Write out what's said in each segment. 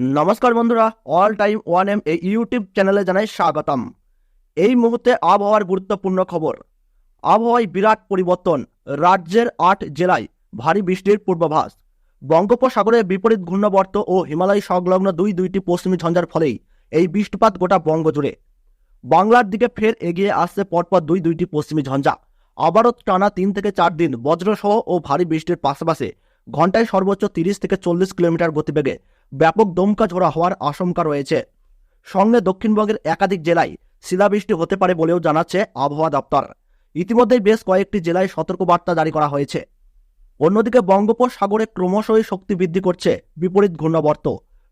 নমস্কার বন্ধুরা all time one M এই ইউটিউব চ্যানেলে জানাই স্বাগতম। এই মুহূর্তে আবহাওয়ার গুরুত্বপূর্ণ খবর। আবহাওয়ায় বিরাট পরিবর্তন, রাজ্যের আট জেলায় ভারী বৃষ্টির পূর্বাভাস। বঙ্গোপসাগরে বিপরীত ঘূর্ণবর্ত ও হিমালয় সংলগ্ন দুই দুইটি পশ্চিমী ঝঞ্ঝার ফলেই এই বৃষ্টিপাত গোটা বঙ্গ জুড়ে বাংলার দিকে ফের এগিয়ে আসছে পরপর দুই দুইটি পশ্চিমী ঝঞ্ঝা। আবারও টানা তিন থেকে চার দিন বজ্রসহ ও ভারী বৃষ্টির পাশাপাশি ঘন্টায় সর্বোচ্চ তিরিশ থেকে চল্লিশ কিলোমিটার গতিবেগে ব্যাপক দমকা ঝোড়া হওয়ার আশঙ্কা রয়েছে। সঙ্গে দক্ষিণবঙ্গের একাধিক জেলায় শিলাবৃষ্টি হতে পারে বলেও জানাচ্ছে আবহাওয়া দপ্তর। ইতিমধ্যেই বেশ কয়েকটি জেলায় সতর্কবার্তা জারি করা হয়েছে। অন্যদিকে বঙ্গোপসাগরে ক্রমশই শক্তি বৃদ্ধি করছে বিপরীত ঘূর্ণবর্ত।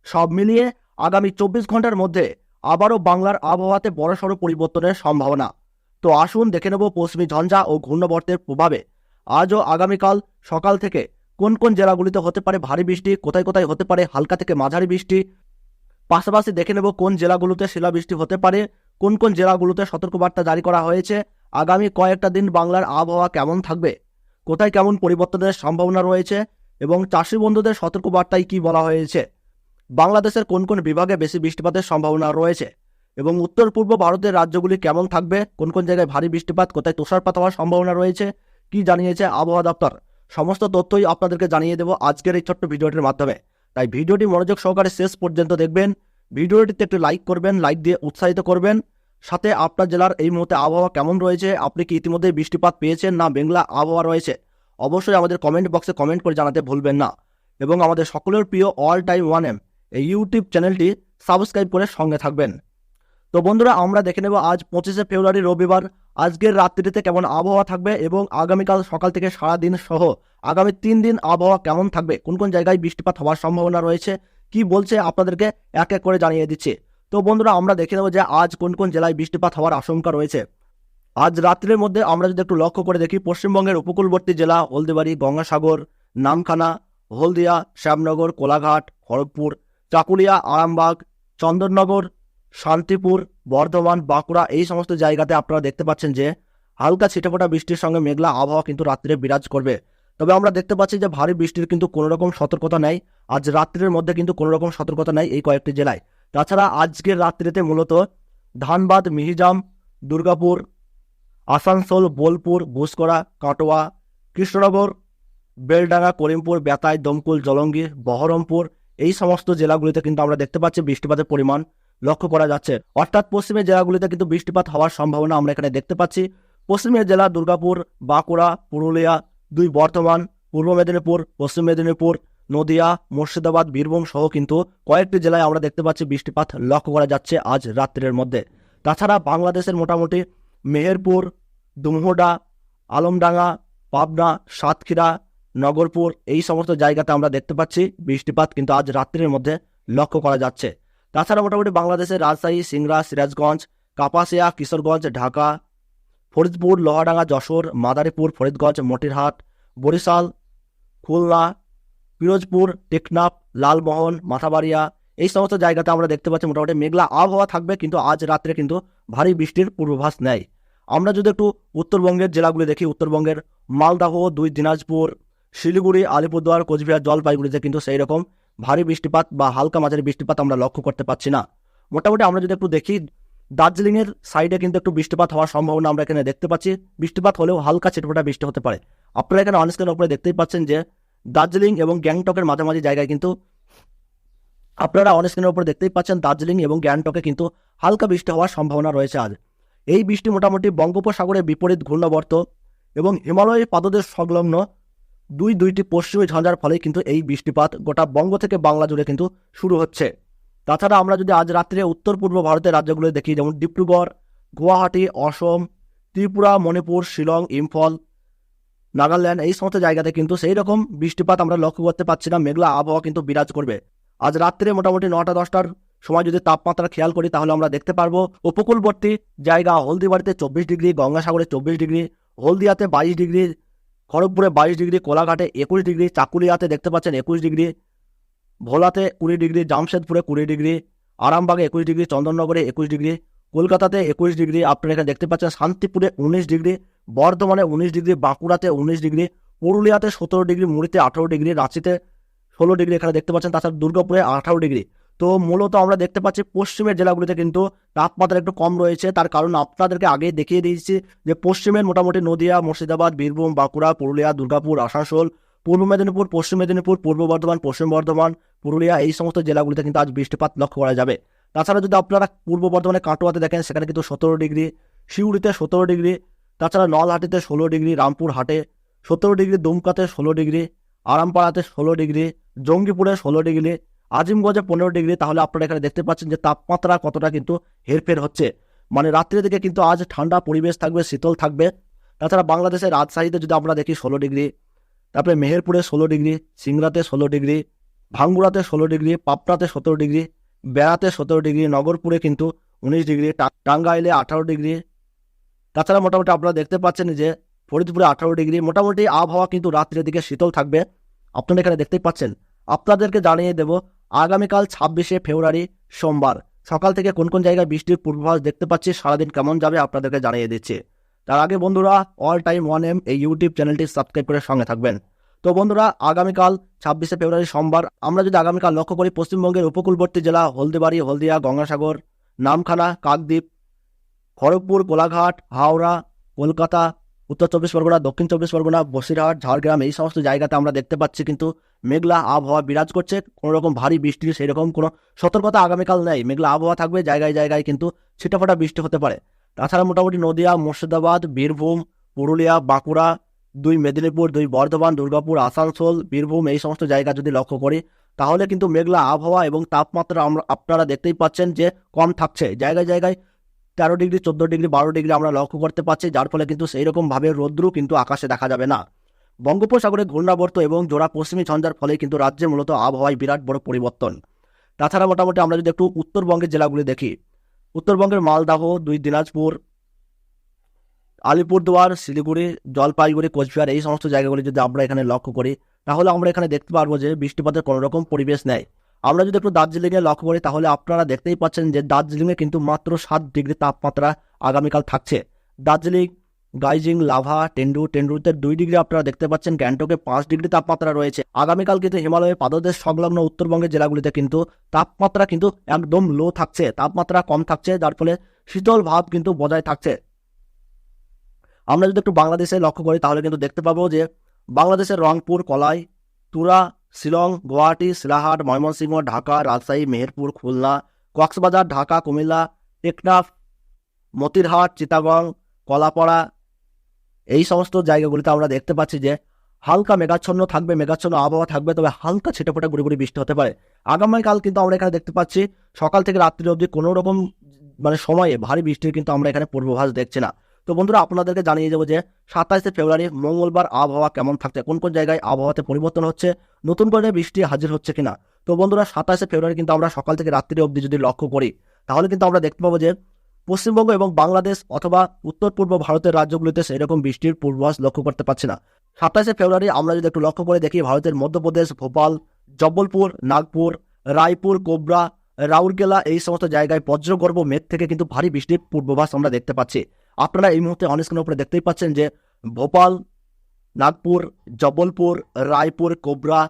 সব মিলিয়ে আগামী চব্বিশ ঘণ্টার মধ্যে আবারও বাংলার আবহাওয়াতে বড়সড় পরিবর্তনের সম্ভাবনা। তো আসুন দেখে নেব পশ্চিমী ঝঞ্ঝা ও ঘূর্ণবর্তের প্রভাবে। আজও আগামীকাল সকাল থেকে কোন কোন জেলাগুলিতে হতে পারে ভারী বৃষ্টি, কোথায় কোথায় হতে পারে হালকা থেকে মাঝারি বৃষ্টি। পাশাপাশি দেখে নেব কোন জেলাগুলোতে শিলাবৃষ্টি হতে পারে, কোন কোন জেলাগুলোতে সতর্কবার্তা জারি করা হয়েছে। আগামী কয়েকটা দিন বাংলার আবহাওয়া কেমন থাকবে, কোথায় কেমন পরিবর্তনের সম্ভাবনা রয়েছে এবং চাষি বন্ধুদের সতর্কবার্তায় কি বলা হয়েছে। বাংলাদেশের কোন কোন বিভাগে বেশি বৃষ্টিপাতের সম্ভাবনা রয়েছে এবং উত্তর পূর্ব ভারতের রাজ্যগুলি কেমন থাকবে, কোন কোন জায়গায় ভারী বৃষ্টিপাত, কোথায় তুষারপাত হওয়ার সম্ভাবনা রয়েছে, কি জানিয়েছে আবহাওয়া দপ্তর। সমস্ত তথ্যই আপনাদেরকে জানিয়ে দেবো আজকের এই ছোট্ট ভিডিওটির মাধ্যমে। তাই ভিডিওটি মনোযোগ সহকারে শেষ পর্যন্ত দেখবেন। ভিডিওটিতে একটু লাইক করবেন, লাইক দিয়ে উৎসাহিত করবেন। সাথে আপনার জেলার এই মুহূর্তে আবহাওয়া কেমন রয়েছে, আপনি কি ইতিমধ্যে বৃষ্টিপাত পেয়েছেন না মেঘলা আবহাওয়া রয়েছে, অবশ্যই আমাদের কমেন্ট বক্সে কমেন্ট করে জানাতে ভুলবেন না। এবং আমাদের সকলের প্রিয় অল টাইম ওয়ান এম এই ইউটিউব চ্যানেলটি সাবস্ক্রাইব করে সঙ্গে থাকবেন। তো বন্ধুরা, আমরা দেখে নেব আজ পঁচিশে ফেব্রুয়ারি, রবিবার। আজকের রাত্রিতে কেমন আবহাওয়া থাকবে এবং আগামীকাল সকাল থেকে সারা দিন সহ আগামী তিন দিন আবহাওয়া কেমন থাকবে, কোন কোন জায়গায় বৃষ্টিপাত হওয়ার সম্ভাবনা রয়েছে, কি বলছে আপনাদেরকে এক এক করে জানিয়ে দিচ্ছে। তো বন্ধুরা, আমরা দেখে নেব যে আজ কোন কোন জেলায় বৃষ্টিপাত হওয়ার আশঙ্কা রয়েছে। আজ রাত্রের মধ্যে আমরা যদি একটু লক্ষ্য করে দেখি, পশ্চিমবঙ্গের উপকূলবর্তী জেলা হলদিবাড়ি, গঙ্গাসাগর, নামখানা, হলদিয়া, শ্যামনগর, কোলাঘাট, খড়গপুর, চাকুলিয়া, আরামবাগ, চন্দননগর শান্তিপুর, বর্ধমান, বাঁকুড়া এই সমস্ত জায়গাতে আপনারা দেখতে পাচ্ছেন যে হালকা ছিটেফোঁটা বৃষ্টির সঙ্গে মেঘলা আবহাওয়া কিন্তু রাত্রে বিরাজ করবে। তবে আমরা দেখতে পাচ্ছি যে ভারী বৃষ্টির কিন্তু কোনো রকম সতর্কতা নেই। আজ রাত্রের মধ্যে কিন্তু কোনো রকম সতর্কতা নেই এই কয়েকটি জেলায়। তাছাড়া আজকের রাত্রিতে মূলত ধানবাদ, মিহিজাম, দুর্গাপুর, আসানসোল, বোলপুর বুসকরা কাটোয়া, কৃষ্ণনগর, বেলডাঙ্গা, করিমপুর, বেতাই, দমকুল, জলঙ্গি, বহরমপুর এই সমস্ত জেলাগুলিতে কিন্তু আমরা দেখতে পাচ্ছি বৃষ্টিপাতের পরিমাণ লক্ষ্য করা যাচ্ছে। অর্থাৎ পশ্চিমের জেলাগুলিতে কিন্তু বৃষ্টিপাত হওয়ার সম্ভাবনা আমরা এখানে দেখতে পাচ্ছি। পশ্চিমের জেলা দুর্গাপুর, বাঁকুড়া, পুরুলিয়া, দুই বর্ধমান, পূর্ব মেদিনীপুর, পশ্চিম মেদিনীপুর, নদিয়া, মুর্শিদাবাদ, বীরভূম সহ কিন্তু কয়েকটি জেলায় আমরা দেখতে পাচ্ছি বৃষ্টিপাত লক্ষ্য করা যাচ্ছে আজ রাত্রের মধ্যে। তাছাড়া বাংলাদেশের মোটামুটি মেহেরপুর, দুমহোডা, আলমডাঙ্গা, পাবনা, সাতক্ষীরা, নগরপুর এই সমস্ত জায়গাতে আমরা দেখতে পাচ্ছি বৃষ্টিপাত কিন্তু আজ রাত্রের মধ্যে লক্ষ্য করা যাচ্ছে। তাছাড়া মোটামুটি বাংলাদেশের রাজশাহী, সিংড়া, সিরাজগঞ্জ, কাপাসিয়া, কিশোরগঞ্জ, ঢাকা, ফরিদপুর, লোহাডাঙ্গা, যশোর, মাদারীপুর, ফরিদগঞ্জ মটিরহাট বরিশাল, খুলনা, পিরোজপুর, টেকনাফ, লালমোহন, মাথাবাড়িয়া, এই সমস্ত জায়গাতে আমরা দেখতে পাচ্ছি মোটামুটি মেঘলা আবহাওয়া থাকবে, কিন্তু আজ রাত্রে কিন্তু ভারী বৃষ্টির পূর্বাভাস নেয় আমরা যদি একটু উত্তরবঙ্গের জেলাগুলি দেখি, উত্তরবঙ্গের মালদাহ, দুই দিনাজপুর, শিলিগুড়ি, আলিপুরদুয়ার, কোচবিহার, জলপাইগুড়িতে কিন্তু সেই রকম ভারী বৃষ্টিপাত বা হালকা মাঝারি বৃষ্টিপাত আমরা লক্ষ্য করতে পারছি না। মোটামুটি আমরা যদি একটু দেখি, দার্জিলিংয়ের সাইডে কিন্তু একটু বৃষ্টিপাত হওয়ার সম্ভাবনা আমরা এখানে দেখতে পাচ্ছি। বৃষ্টিপাত হলেও হালকা ছিটফোটা বৃষ্টি হতে পারে। আপনারা এখানে অনস্ক্রিনের উপরে দেখতেই পাচ্ছেন যে, দার্জিলিং এবং গ্যাংটকের মাঝামাঝি জায়গায় কিন্তু আপনারা অনস্ক্রিনের উপরে দেখতেই পাচ্ছেন দার্জিলিং এবং গ্যাংটকে কিন্তু হালকা বৃষ্টি হওয়ার সম্ভাবনা রয়েছে আজ। এই বৃষ্টি মোটামুটি বঙ্গোপসাগরের বিপরীত ঘূর্ণবর্ত এবং হিমালয়ের পাদদেশ সংলগ্ন দুই দুইটি পশ্চিমী ঝঞ্ঝার ফলে কিন্তু এই বৃষ্টিপাত গোটা বঙ্গ থেকে বাংলা জুড়ে কিন্তু শুরু হচ্ছে। তাছাড়া আমরা যদি আজ রাত্রে উত্তর পূর্ব ভারতের রাজ্যগুলো দেখি, যেমন ডিব্রুগড়, গুয়াহাটি, অসম, ত্রিপুরা, মণিপুর, শিলং, ইম্ফল, নাগাল্যান্ড, এই সমস্ত জায়গাতে কিন্তু সেই রকম বৃষ্টিপাত আমরা লক্ষ্য করতে পারছি না। মেঘলা আবহাওয়া কিন্তু বিরাজ করবে। আজ রাত্রে মোটামুটি নটা দশটার সময় যদি তাপমাত্রা খেয়াল করি, তাহলে আমরা দেখতে পারব উপকূলবর্তী জায়গা হলদিবাড়িতে চব্বিশ ডিগ্রি, গঙ্গাসাগরে চব্বিশ ডিগ্রি, হলদিয়াতে বাইশ ডিগ্রি খড়গপুরে বাইশ ডিগ্রি, কোলাঘাটে একুশ ডিগ্রি, চাকুলিয়াতে দেখতে পাচ্ছেন একুশ ডিগ্রি, ভোলাতে কুড়ি ডিগ্রি, জামশেদপুরে কুড়ি ডিগ্রি, আরামবাগে একুশ ডিগ্রি, চন্দননগরে একুশ ডিগ্রি, কলকাতাতে একুশ ডিগ্রি, আপনারা এখানে দেখতে পাচ্ছেন শান্তিপুরে উনিশ ডিগ্রি, বর্ধমানে উনিশ ডিগ্রি, বাঁকুড়াতে উনিশ ডিগ্রি, পুরুলিয়াতে সতেরো ডিগ্রি, মুড়িতে আঠারো ডিগ্রি, রাঁচিতে ষোলো ডিগ্রি এখানে দেখতে পাচ্ছেন, তাছাড়া দুর্গাপুরে আঠারো ডিগ্রি। তো মূলত আমরা দেখতে পাচ্ছি পশ্চিমের জেলাগুলিতে কিন্তু তাপমাত্রা একটু কম রয়েছে। তার কারণ আপনাদেরকে আগে দেখিয়ে দিয়েছি যে পশ্চিমের মোটামুটি নদিয়া, মুর্শিদাবাদ, বীরভূম, বাঁকুড়া, পুরুলিয়া, দুর্গাপুর, আসানসোল, পূর্ব মেদিনীপুর, পশ্চিম মেদিনীপুর, পূর্ব বর্ধমান, পশ্চিম বর্ধমান, পুরুলিয়া এই সমস্ত জেলাগুলিতে কিন্তু আজ বৃষ্টিপাত লক্ষ্য করা যাবে। তাছাড়া যদি আপনারা পূর্ব বর্ধমানে কাটোয়াতে দেখেন, সেখানে কিন্তু সতেরো ডিগ্রি, শিউড়িতে সতেরো ডিগ্রি, তাছাড়া নলহাটিতে ষোলো ডিগ্রি রামপুর হাটে সতেরো ডিগ্রি, দুমকাতে ষোলো ডিগ্রি, আরামপাড়াতে ষোলো ডিগ্রি, জঙ্গিপুরে ষোলো ডিগ্রি আজিমগঞ্জে পনেরো ডিগ্রি, তাহলে আপনারা এখানে দেখতে পাচ্ছেন যে তাপমাত্রা কতটা কিন্তু হেরফের হচ্ছে। মানে রাত্রির দিকে কিন্তু আজ ঠান্ডা পরিবেশ থাকবে, শীতল থাকবে। তাছাড়া বাংলাদেশের রাজশাহীতে যদি আমরা দেখি ষোলো ডিগ্রি, তারপরে মেহেরপুরে ষোলো ডিগ্রি, সিংড়াতে ষোলো ডিগ্রি, ভাঙ্গুড়াতে ষোলো ডিগ্রি পাপড়াতে সতেরো ডিগ্রি, বেড়াতে সতেরো ডিগ্রি, নগরপুরে কিন্তু উনিশ ডিগ্রি টাঙ্গাইলে আঠারো ডিগ্রি। তাছাড়া মোটামুটি আপনারা দেখতে পাচ্ছেন যে ফরিদপুরে আঠারো ডিগ্রি। মোটামুটি আবহাওয়া কিন্তু রাত্রের দিকে শীতল থাকবে। আপনারা এখানে দেখতেই পাচ্ছেন। আপনাদেরকে জানিয়ে দেব, আগামীকাল ছাব্বিশে ফেব্রুয়ারি সোমবার। সকাল থেকে কোন কোন জায়গায় বৃষ্টির পূর্বাভাস দেখতে পাচ্ছি, সারাদিন কেমন যাবে আপনাদেরকে জানিয়ে দিচ্ছি। তার আগে বন্ধুরা অল টাইম ওয়ান এম এই ইউটিউব চ্যানেলটি সাবস্ক্রাইব করে সঙ্গে থাকবেন। তো বন্ধুরা, আগামীকাল ছাব্বিশে ফেব্রুয়ারি সোমবার, আমরা যদি আগামীকাল লক্ষ্য করি, পশ্চিমবঙ্গের উপকূলবর্তী জেলা হলদিবাড়ি, হলদিয়া, গঙ্গাসাগর, নামখানা, কাকদ্বীপ, খড়গপুর কোলাঘাট হাওড়া, কলকাতা উত্তর চব্বিশ পরগনা, দক্ষিণ চব্বিশ পরগনা, বসিরহাট, ঝাড়গ্রাম এই সমস্ত জায়গাতে আমরা দেখতে পাচ্ছি কিন্তু মেঘলা আবহাওয়া বিরাজ করছে। কোনো রকম ভারী বৃষ্টি সেই রকম কোনো সতর্কতা আগামীকাল নেই। মেঘলা আবহাওয়া থাকবে জায়গায় জায়গায় কিন্তু ছিটাফাটা বৃষ্টি হতে পারে। তাছাড়া মোটামুটি নদিয়া, মুর্শিদাবাদ, বীরভূম, পুরুলিয়া, বাঁকুড়া, দুই মেদিনীপুর, দুই বর্ধমান, দুর্গাপুর, আসানসোল, বীরভূম এই সমস্ত জায়গা যদি লক্ষ্য করি, তাহলে কিন্তু মেঘলা আবহাওয়া এবং তাপমাত্রা আমরা আপনারা দেখতেই পাচ্ছেন যে কম থাকছে। জায়গায় জায়গায় তেরো ডিগ্রি, চোদ্দ ডিগ্রি, বারো ডিগ্রি আমরা লক্ষ্য করতে পারছি যার ফলে কিন্তু সেই রকমভাবে রৌদ্র কিন্তু আকাশে দেখা যাবে না। বঙ্গোপসাগরে ঘূর্ণাবর্ত এবং জোড়া পশ্চিমী ঝঞ্ঝার ফলে কিন্তু রাজ্যে মূলত আবহাওয়ায় বিরাট বড় পরিবর্তন। তাছাড়া মোটামুটি আমরা যদি একটু উত্তরবঙ্গের জেলাগুলি দেখি, উত্তরবঙ্গের মালদাহ, দুই দিনাজপুর, আলিপুরদুয়ার, শিলিগুড়ি, জলপাইগুড়ি, কোচবিহার, এই সমস্ত জায়গাগুলি যদি আমরা এখানে লক্ষ্য করি, তাহলে আমরা এখানে দেখতে পারব যে বৃষ্টিপাতের কোনো রকম পরিবেশ নেই। আমরা যদি একটু দার্জিলিংয়ে লক্ষ্য করি, তাহলে আপনারা দেখতেই পাচ্ছেন যে দার্জিলিংয়ে কিন্তু মাত্র সাত ডিগ্রি তাপমাত্রা আগামীকাল থাকছে। দার্জিলিং, গাইজিং, লাভা, টেন্ডু, টেন্ডুতে দুই ডিগ্রি আপনারা দেখতে পাচ্ছেন, গ্যাংটকে পাঁচ ডিগ্রি তাপমাত্রা রয়েছে। আগামীকাল কিন্তু হিমালয়ের পাদদেশ সংলগ্ন উত্তরবঙ্গের জেলাগুলিতে কিন্তু তাপমাত্রা কিন্তু একদম লো থাকছে, তাপমাত্রা কম থাকছে, যার ফলে শীতল ভাব কিন্তু বজায় থাকছে। আমরা যদি একটু বাংলাদেশে লক্ষ্য করি, তাহলে কিন্তু দেখতে পাবো যে বাংলাদেশের রংপুর, কলাই, তুরা শিলং, গুয়াহাটি শিলাহাট ময়মনসিংহ, ঢাকা, রাজশাহী, মেহেরপুর, খুলনা, কক্সবাজার, ঢাকা, কুমিল্লা, টেকনাফ, মতিরহাট চিতাগং কলাপাড়া। এই সমস্ত জায়গাগুলিতে আমরা দেখতে পাচ্ছি যে হালকা মেঘাচ্ছন্ন থাকবে, মেঘাচ্ছন্ন আবহাওয়া থাকবে, তবে হালকা ছিটেফোঁটা গুড়ি গুড়ি বৃষ্টি হতে পারে। আগামীকাল কিন্তু আমরা এখানে দেখতে পাচ্ছি সকাল থেকে রাত্রি অবধি কোনো রকম মানে সময়ে ভারী বৃষ্টির কিন্তু আমরা এখানে পূর্বাভাস দেখছি না। তো বন্ধুরা আপনাদেরকে জানিয়ে দেবো যে সাতাইশে ফেব্রুয়ারি মঙ্গলবার আবহাওয়া কেমন থাকছে? কোন কোন জায়গায় আবহাওয়াতে পরিবর্তন হচ্ছে? নতুন করে বৃষ্টি হাজির হচ্ছে কিনা? তো বন্ধুরা সাতাশে ফেব্রুয়ারি কিন্তু আমরা সকাল থেকে রাত্রি অবধি যদি লক্ষ্য করি, তাহলে কিন্তু আমরা দেখতে পাবো যে পশ্চিমবঙ্গ এবং বাংলাদেশ অথবা উত্তর পূর্ব ভারতের রাজ্যগুলিতে সেই রকম বৃষ্টির পূর্বাভাস লক্ষ্য করতে পারছি না। সাতাশে ফেব্রুয়ারি আমরা যদি একটু লক্ষ্য করে দেখি, ভারতের মধ্যপ্রদেশ, ভোপাল, জব্বলপুর, নাগপুর, রায়পুর, কোবরা, রাউরকেলা এই সমস্ত জায়গায় বজ্রগর্ভ মেঘ থেকে কিন্তু ভারী বৃষ্টির পূর্বাভাস আমরা দেখতে পাচ্ছি। আপনারা এই মুহূর্তে অনস্ক্রিনের উপরে দেখতেই পাচ্ছেন যে ভোপাল, নাগপুর জব্বলপুর রায়পুর, কোবরা,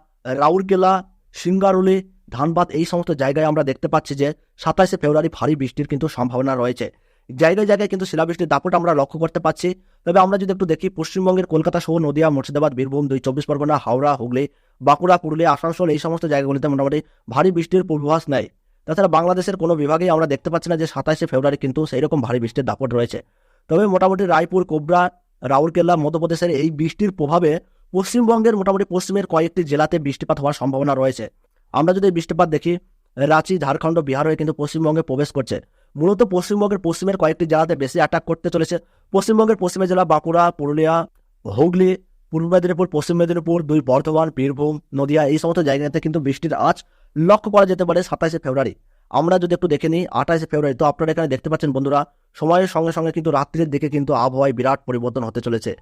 রাউরকেলা, সিঙ্গারুলি, ধানবাদ এই সমস্ত জায়গায় আমরা দেখতে পাচ্ছি যে সাতাশে ফেব্রুয়ারি ভারী বৃষ্টির কিন্তু সম্ভাবনা রয়েছে। জায়গায় জায়গায় কিন্তু শিলাবৃষ্টির দাপট আমরা লক্ষ্য করতে পাচ্ছি। তবে আমরা যদি একটু দেখি, পশ্চিমবঙ্গের কলকাতা সহ নদিয়া, মুর্শিদাবাদ, বীরভূম, দুই চব্বিশ পরগনা, হাওড়া, হুগলি, বাঁকুড়া, পুরুলিয়া, আসানসোল এই সমস্ত জায়গাগুলিতে মোটামুটি ভারী বৃষ্টির পূর্বাভাস নেয় তাছাড়া বাংলাদেশের কোনো বিভাগেই আমরা দেখতে পাচ্ছি না যে সাতাশে ফেব্রুয়ারি কিন্তু সেই রকম ভারী বৃষ্টির দাপট রয়েছে। তবে মোটামুটি রায়পুর, কোবরা, রাউরকেল্লা, মধ্যপ্রদেশের এই বৃষ্টির প্রভাবে পশ্চিমবঙ্গের মোটামুটি পশ্চিমের কয়েকটি জেলাতে বৃষ্টিপাত হওয়ার সম্ভাবনা রয়েছে। আমরা যদি বৃষ্টিপাত দেখি, রাঁচি, ঝাড়খণ্ড, বিহার হয়ে কিন্তু পশ্চিমবঙ্গে প্রবেশ করছে। মূলত পশ্চিমবঙ্গের পশ্চিমের কয়েকটি জেলাতে বেশি অ্যাটাক করতে চলেছে। পশ্চিমবঙ্গের পশ্চিমের জেলা বাঁকুড়া, পুরুলিয়া, হুগলি, পূর্ব মেদিনীপুর, পশ্চিম মেদিনীপুর, দুই বর্ধমান, বীরভূম, নদিয়া এই সমস্ত জায়গাতে কিন্তু বৃষ্টির আঁচ লক্ষ্য করা যেতে পারে সাতাশে ফেব্রুয়ারি। আমরা যদি একটু দেখে নিই আঠাশে ফেব্রুয়ারি, তো আপনারা এখানে দেখতে পাচ্ছেন বন্ধুরা, সময়ের সঙ্গে সঙ্গে কিন্তু রাত্রির দিকে কিন্তু আবহাওয়ায় বিরাট পরিবর্তন হতে চলেছে।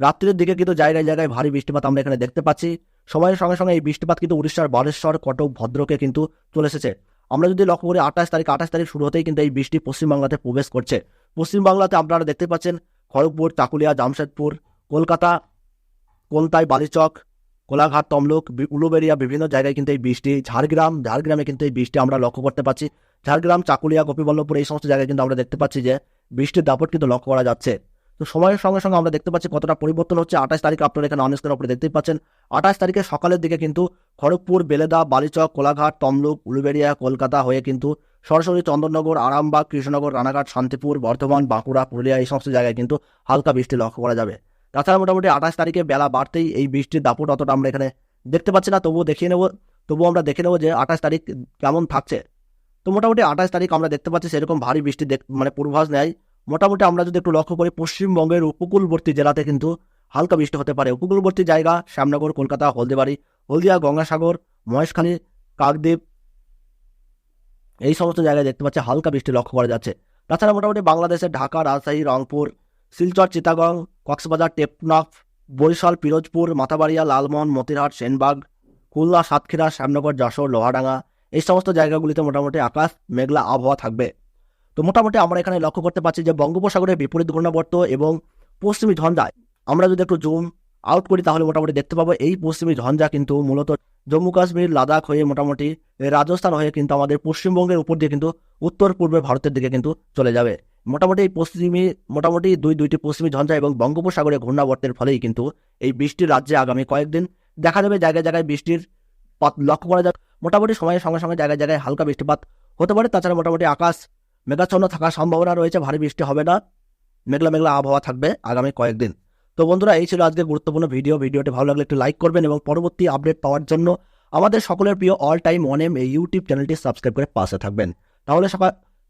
রাত্রির দিকে কিন্তু জায়গায় জায়গায় ভারী বৃষ্টিপাত আমরা এখানে দেখতে পাচ্ছি। সময়ের সঙ্গে সঙ্গে এই বৃষ্টিপাত কিন্তু উড়িষ্যার বালেশ্বর, কটক, ভদ্রকে কিন্তু চলে এসেছে। আমরা যদি লক্ষ্য করি, আঠাশ তারিখ আঠাশ তারিখ শুরু হতেই কিন্তু এই বৃষ্টি পশ্চিমবাংলাতে প্রবেশ করছে। পশ্চিমবাংলাতে আপনারা দেখতে পাচ্ছেন, খড়গপুর, চাকুলিয়া, জামশেদপুর, কলকাতা কলতায় বালিচক কোলাঘাট তমলুক উলুবেড়িয়া, বিভিন্ন জায়গায় কিন্তু এই বৃষ্টি, ঝাড়গ্রাম, ঝাড়গ্রামে কিন্তু এই বৃষ্টি আমরা লক্ষ্য করতে পারছি ঝাড়গ্রাম, চাকুলিয়া, গোপীবল্লভপুর এই সমস্ত জায়গায় কিন্তু আমরা দেখতে পাচ্ছি যে বৃষ্টির দাপট কিন্তু লক্ষ্য করা যাচ্ছে। তো সময়ের সঙ্গে সঙ্গে আমরা দেখতে পাচ্ছি কতটা পরিবর্তন হচ্ছে। আঠাশ তারিখ আপনারা এখানে অনেস্কের উপরে দেখতেই পাচ্ছেন। আঠাশ তারিখে সকালের দিকে কিন্তু খড়গপুর, বেলেদা, বালিচক, কোলাঘাট, তমলুক, উলুবেড়িয়া, কলকাতা হয়ে কিন্তু সরাসরি চন্দননগর, আরামবাগ, কৃষ্ণনগর, রানাঘাট, শান্তিপুর, বর্ধমান, বাঁকুড়া, পুরুলিয়া এই সমস্ত জায়গায় কিন্তু হালকা বৃষ্টি লক্ষ্য করা যাবে। তাছাড়া মোটামুটি আঠাশ তারিখে বেলা বাড়তেই এই বৃষ্টির দাপট অতটা আমরা এখানে দেখতে পাচ্ছি না, তবুও দেখিয়ে নেব, তবুও আমরা দেখে নেব যে আঠাশ তারিখ কেমন থাকছে। তো মোটামুটি আঠাশ তারিখ আমরা দেখতে পাচ্ছি সেরকম ভারী বৃষ্টি মানে পূর্বাভাস নেয়। মোটামুটি আমরা যদি একটু লক্ষ্য করি, পশ্চিমবঙ্গের উপকূলবর্তী জেলাতে কিন্তু হালকা বৃষ্টি হতে পারে। উপকূলবর্তী জায়গা শ্যামনগর, কলকাতা, হলদিবাড়ি, হলদিয়া, গঙ্গাসাগর, মহেশখালী, কাকদ্বীপ, এই সমস্ত জায়গায় দেখতে পাচ্ছি হালকা বৃষ্টি লক্ষ্য করা যাচ্ছে। তাছাড়া মোটামুটি বাংলাদেশের ঢাকা, রাজশাহী, রংপুর শিলচর, চিটাগং, কক্সবাজার, টেপনাফ, বরিশাল, পিরোজপুর, মাথাবাড়িয়া, লালমোহন, মতিরহাট, সেনবাগ, খুলনা, সাতক্ষীরা, শ্যামনগর, যশোর, লোহাডাঙ্গা, এই সমস্ত জায়গাগুলিতে মোটামুটি আকাশ মেঘলা আবহাওয়া থাকবে। তো মোটামুটি আমরা এখানে লক্ষ্য করতে পারছি যে বঙ্গোপসাগরের বিপরীত ঘূর্ণাবর্ত এবং পশ্চিমী ঝঞ্ঝায়, আমরা যদি একটু জুম আউট করি তাহলে মোটামুটি দেখতে পাবো এই পশ্চিমী ঝঞ্ঝা কিন্তু মূলত জম্মু কাশ্মীর, লাদাখ হয়ে মোটামুটি রাজস্থান হয়ে কিন্তু আমাদের পশ্চিমবঙ্গের উপর দিয়ে কিন্তু উত্তর পূর্বে ভারতের দিকে কিন্তু চলে যাবে। মোটামুটি এই পশ্চিমী, মোটামুটি দুই, দুইটি পশ্চিমী ঝঞ্ঝা এবং বঙ্গোপসাগরে ঘূর্ণাবর্তের ফলেই কিন্তু এই বৃষ্টির রাজ্যে আগামী কয়েকদিন দেখা যাবে জায়গায় জায়গায় বৃষ্টির পাত লক্ষ্য করা যাবে। মোটামুটি সময়ের সঙ্গে সঙ্গে জায়গায় জায়গায় হালকা বৃষ্টিপাত হতে পারে। তাছাড়া মোটামুটি আকাশ মেঘাচ্ছন্ন থাকার সম্ভাবনা রয়েছে। ভারী বৃষ্টি হবে না। মেঘলা মেঘলা আবহাওয়া থাকবে আগামী কয়েকদিন। তো বন্ধুরা, এই ছিল আজকে গুরুত্বপূর্ণ ভিডিও। ভিডিওটি ভালো লাগলে একটু লাইক করবেন এবং পরবর্তী আপডেট পাওয়ার জন্য আমাদের সকলের প্রিয় অল টাইম ওয়ান এম এই ইউটিউব চ্যানেলটি সাবস্ক্রাইব করে পাশে থাকবেন। তাহলে সবাই